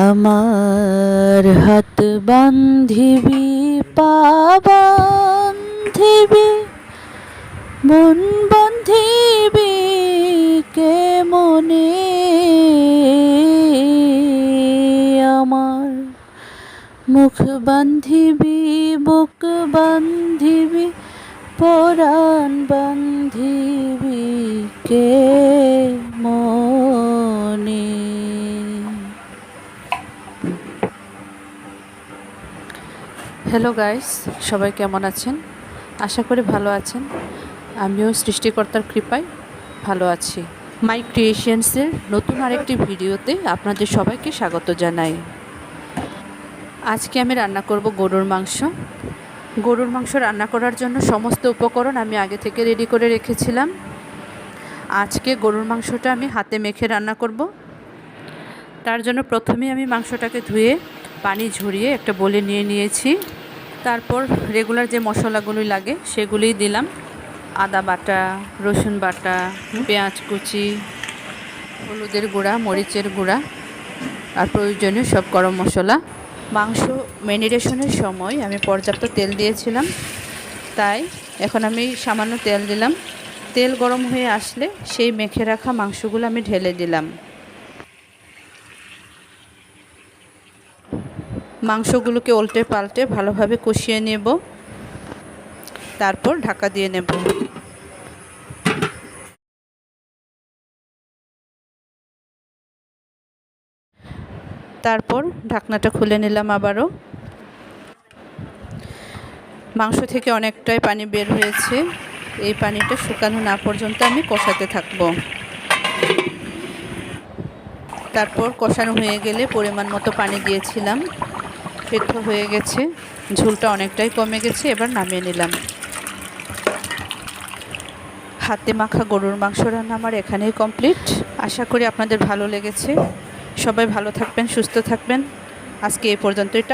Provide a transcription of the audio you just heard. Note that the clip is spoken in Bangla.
আমার হাত বান্ধিবি, পা বান্ধিবি, মন বান্ধিবি, কে মনে? আমার মুখ বান্ধিবি, বুক বান্ধিবি, পরাণ বান্ধিবি কে মনে হ্যালো গাইস সবাই কেমন আছেন? আশা করি ভালো আছেন। আমিও সৃষ্টিকর্তার কৃপায় ভালো আছি। মাই ক্রিয়েশনসের নতুন আরেকটি ভিডিওতে আপনাদের সবাইকে স্বাগত জানাই। আজকে আমি রান্না করব গরুর মাংস। গরুর মাংস রান্না করার জন্য সমস্ত উপকরণ আমি আগে থেকে রেডি করে রেখেছিলাম। আজকে গরুর মাংসটা আমি হাতে মেখে রান্না করব। তার জন্য প্রথমে আমি মাংসটাকে ধুয়ে পানি ঝরিয়ে একটা বলে নিয়ে নিয়েছি। তারপর রেগুলার যে মশলাগুলি লাগে সেগুলিই দিলাম। আদা বাটা, রসুন বাটা, পেঁয়াজ কুচি, হলুদের গুঁড়া, মরিচের গুঁড়া আর প্রয়োজনীয় সব গরম মশলা। মাংস ম্যারিনেশনের সময় আমি পর্যাপ্ত তেল দিয়েছিলাম। তাই এখন আমি সামান্য তেল দিলাম। তেল গরম হয়ে আসলে সেই মেখে রাখা মাংসগুলো আমি ঢেলে দিলাম। মাংসগুলোকে উল্টে পাল্টে ভালোভাবে কষিয়ে নেব। তারপর ঢাকা দিয়ে নেব। তারপর ঢাকনাটা খুলে নিলাম আবারও। মাংস থেকে অনেকটাই পানি বের হয়েছে। এই পানিটা শুকানো না পর্যন্ত আমি কষাতে থাকব। তারপর কষানো হয়ে গেলে পরিমাণ মতো পানি দিয়েছিলাম। সেদ্ধ হয়ে গেছে। ঝোলটা অনেকটাই কমে গেছে, এবার নামিয়ে নিলাম। হাতে মাখা গরুর মাংস রান্না আমার এখানেই কমপ্লিট। আশা করি আপনাদের ভালো লেগেছে। সবাই ভালো থাকবেন, সুস্থ থাকবেন। আজকে এই পর্যন্তই